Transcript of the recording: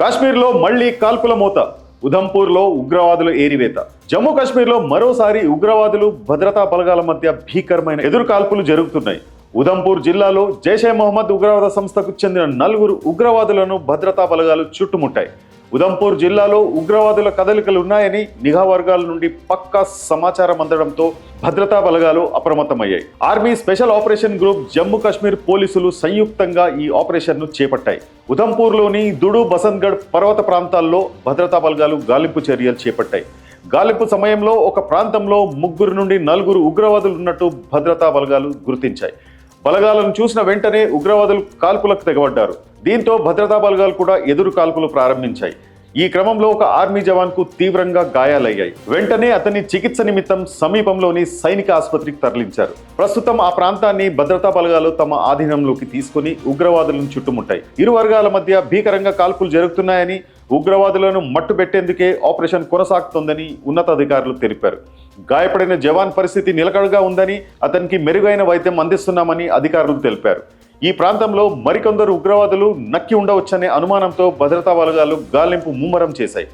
కాశ్మీర్లో మళ్ళీ కాల్పుల మోత ఉధంపూర్లో ఉగ్రవాదుల ఏరివేత. జమ్మూ కాశ్మీర్లో మరోసారి ఉగ్రవాదులు భద్రతా బలగాల మధ్య భీకరమైన ఎదురు కాల్పులు జరుగుతున్నాయి. ఉధంపూర్ జిల్లాలో జైషే మొహమ్మద్ ఉగ్రవాద సంస్థకు చెందిన నలుగురు ఉగ్రవాదులను భద్రతా బలగాలు చుట్టుముట్టాయి. ఉధంపూర్ జిల్లాలో ఉగ్రవాదుల కదలికలు ఉన్నాయని నిఘా వర్గాల నుండి పక్కా సమాచారం అందడంతో భద్రతా బలగాలు అప్రమత్తమయ్యాయి. Army special operation group Jammu Kashmir పోలీసులు సంయుక్తంగా ఈ ఆపరేషన్ను చేపట్టాయి. ఉధంపూర్లోని దుడు బసంత్గఢ్ పర్వత ప్రాంతాల్లో భద్రతా బలగాలు గాలింపు చర్యలు చేపట్టాయి. గాలింపు సమయంలో ఒక ప్రాంతంలో ముగ్గురు నుండి నలుగురు ఉగ్రవాదులు ఉన్నట్టు భద్రతా బలగాలు గుర్తించాయి. బలగాలను చూసిన వెంటనే ఉగ్రవాదులు కాల్పులకు తెగబడ్డారు. దీంతో భద్రతా బలగాలు కూడా ఎదురు కాల్పులు ప్రారంభించాయి. ఈ క్రమంలో ఒక ఆర్మీ జవాన్కు తీవ్రంగా గాయాలయ్యాయి. వెంటనే అతన్ని చికిత్స నిమిత్తం సమీపంలోని సైనిక ఆసుపత్రికి తరలించారు. ప్రస్తుతం ఆ ప్రాంతాన్ని భద్రతా బలగాలు తమ ఆధీనంలోకి తీసుకుని ఉగ్రవాదులను చుట్టుముట్టాయి. ఇరు వర్గాల మధ్య భీకరంగా కాల్పులు జరుగుతున్నాయని ఉగ్రవాదులను మట్టుబెట్టేందుకే ఆపరేషన్ కొనసాగుతోందని ఉన్నతాధికారులు తెలిపారు. గాయపడిన జవాన్ పరిస్థితి నిలకడగా ఉందని అతనికి మెరుగైన వైద్యం అందిస్తున్నామని అధికారులు తెలిపారు. ఈ ప్రాంతంలో మరికొందరు ఉగ్రవాదులు నక్కి ఉండవచ్చనే అనుమానంతో భద్రతా బలగాలు గాలింపు ముమ్మరం చేశాయి.